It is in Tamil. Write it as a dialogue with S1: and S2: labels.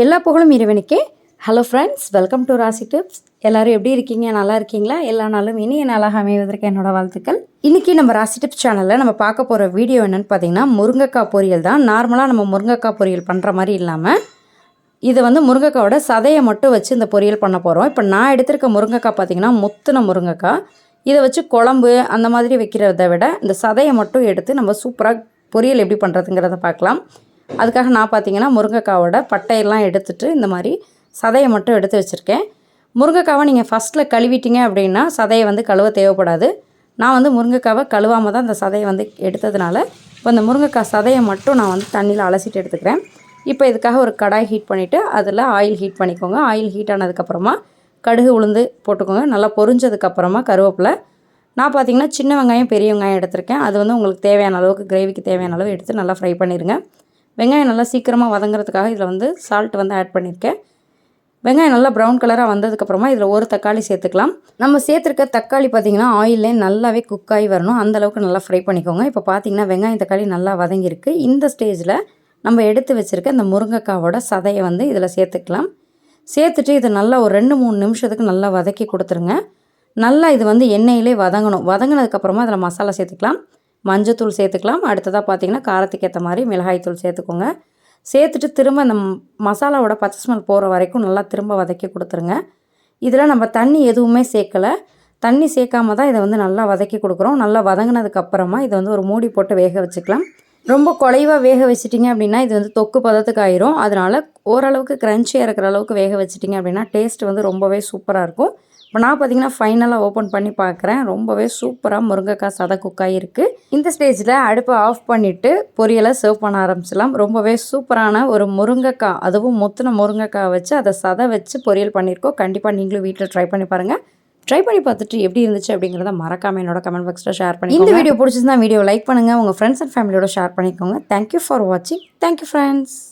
S1: எல்லா புகழும் இறைவனுக்கே hello friends welcome to Rasi tips எல்லோரும் எப்படி இருக்கீங்க நல்லா இருக்கீங்களா எல்லா நாளும் இனிய நாளாக அமைவதற்கு என்னோடய வாழ்த்துக்கள் இன்றைக்கி நம்ம ராசி டிப்ஸ் சேனலில் நம்ம பார்க்க போகிற வீடியோ என்னென்னு பார்த்தீங்கன்னா முருங்கைக்காய் பொரியல் தான் நார்மலாக நம்ம முருங்கைக்காய் பொரியல் பண்ணுற மாதிரி இல்லாமல் இதை வந்து முருங்கைக்காயோட சதையை மட்டும் வச்சு இந்த பொரியல் பண்ண போகிறோம் இப்போ நான் எடுத்திருக்க முருங்கைக்காய் பார்த்தீங்கன்னா முத்துன முருங்கைக்காய் இதை வச்சு குழம்பு அந்த மாதிரி வைக்கிறத விட இந்த சதையை மட்டும் எடுத்து நம்ம சூப்பராக பொரியல் எப்படி பண்ணுறதுங்கிறத பார்க்கலாம் அதுக்காக நான் பார்த்தீங்கன்னா முருங்கைக்காவோட பட்டையெல்லாம் எடுத்துகிட்டு இந்த மாதிரி சதையை மட்டும் எடுத்து வச்சுருக்கேன் முருங்கைக்காவை நீங்கள் ஃபஸ்ட்டில் கழுவிட்டீங்க அப்படின்னா சதையை வந்து கழுவ தேவைப்படாது நான் வந்து முருங்கைக்காவை கழுவாமல் தான் அந்த சதையை வந்து எடுத்ததுனால இப்போ அந்த முருங்கைக்காய் சதையை மட்டும் நான் வந்து தண்ணியில் அலசிட்டு எடுத்துக்கிறேன் இப்போ இதுக்காக ஒரு கடாய் ஹீட் பண்ணிவிட்டு அதில் ஆயில் ஹீட் பண்ணிக்கோங்க ஆயில் ஹீட் ஆனதுக்கப்புறமா கடுகு உளுந்து போட்டுக்கோங்க நல்லா பொறிஞ்சதுக்கப்புறமா கருவேப்பிலை நான் பார்த்தீங்கன்னா சின்ன வெங்காயம் பெரிய வெங்காயம் எடுத்திருக்கேன் அது வந்து உங்களுக்கு தேவையான அளவுக்கு கிரேவிக்கு தேவையான அளவு எடுத்து நல்லா ஃப்ரை பண்ணிடுங்க வெங்காயம் நல்லா சீக்கிரமாக வதங்குறதுக்காக இதில் வந்து சால்ட் வந்து ஆட் பண்ணியிருக்கேன் வெங்காயம் நல்லா ப்ரௌன் கலராக வந்ததுக்கப்புறமா இதில் ஒரு தக்காளி சேர்த்துக்கலாம் நம்ம சேர்த்துருக்க தக்காளி பார்த்திங்கன்னா ஆயிலே நல்லாவே குக் ஆகி வரணும் அந்தளவுக்கு நல்லா ஃப்ரை பண்ணிக்கோங்க இப்போ பார்த்திங்கன்னா வெங்காயம் தக்காளி நல்லா வதங்கியிருக்கு இந்த ஸ்டேஜில் நம்ம எடுத்து வச்சுருக்க இந்த முருங்கைக்காவோட சதையை வந்து இதில் சேர்த்துக்கலாம் சேர்த்துட்டு இதை நல்லா ஒரு ரெண்டு மூணு நிமிஷத்துக்கு நல்லா வதக்கி கொடுத்துருங்க நல்லா இது வந்து எண்ணெயிலே வதங்கணும் வதங்கினதுக்கப்புறமா அதில் மசாலா சேர்த்துக்கலாம் மஞ்சத்தூள் சேர்த்துக்கலாம் அடுத்ததாக பார்த்திங்கன்னா காரத்துக்கு ஏற்ற மாதிரி மிளகாய்த்தூள் சேர்த்துக்கோங்க சேர்த்துட்டு திரும்ப இந்த மசாலாவோட பச்சை ஸ்மெல் போகிற வரைக்கும் நல்லா திரும்ப வதக்கி கொடுத்துருங்க இதில் நம்ம தண்ணி எதுவுமே சேர்க்கலை தண்ணி சேர்க்காம தான் இதை வந்து நல்லா வதக்கி கொடுக்குறோம் நல்லா வதங்கினதுக்கப்புறமா இதை வந்து ஒரு மூடி போட்டு வேக வச்சுக்கலாம் ரொம்ப குலைவாக வேக வச்சிட்டிங்க அப்படின்னா இது வந்து தொக்கு பதத்துக்கு ஆயிரும் அதனால் ஓரளவுக்கு க்ரன்ச்சியாக இருக்கிற அளவுக்கு வேக வச்சிட்டிங்க அப்படின்னா டேஸ்ட் வந்து ரொம்பவே சூப்பராக இருக்கும் இப்போ நான் பார்த்தீங்கன்னா ஃபைனலாக ஓப்பன் பண்ணி பார்க்குறேன் ரொம்பவே சூப்பராக முருங்கைக்காய் குக்காய் இருக்குது இந்த ஸ்டேஜில் அடுப்பை ஆஃப் பண்ணிவிட்டு பொரியலை சர்வ் பண்ண ஆரம்பிச்சிடலாம் ரொம்பவே சூப்பரான ஒரு முருங்கைக்காய் அதுவும் முத்தின முருங்கைக்காய் வச்சு அதை சதை வச்சு பொரியல் பண்ணியிருக்கோம் கண்டிப்பாக நீங்களும் வீட்டில் ட்ரை பண்ணி பாருங்கள் ட்ரை பண்ணி பார்த்துட்டு எப்படி இருந்துச்சு அப்படிங்கிறத மறக்காம என்னோட கமெண்ட் பாக்ஸில் ஷேர் பண்ணி இந்த வீடியோ பிடிச்சிருந்தா வீடியோ லைக் பண்ணுங்கள் உங்கள் ஃப்ரெண்ட்ஸ் அண்ட் ஃபேமிலியோட ஷேர் பண்ணிக்கோங்க தேங்க்யூ ஃபார் வாட்சிங் தேங்க்யூ ஃப்ரெண்ட்ஸ்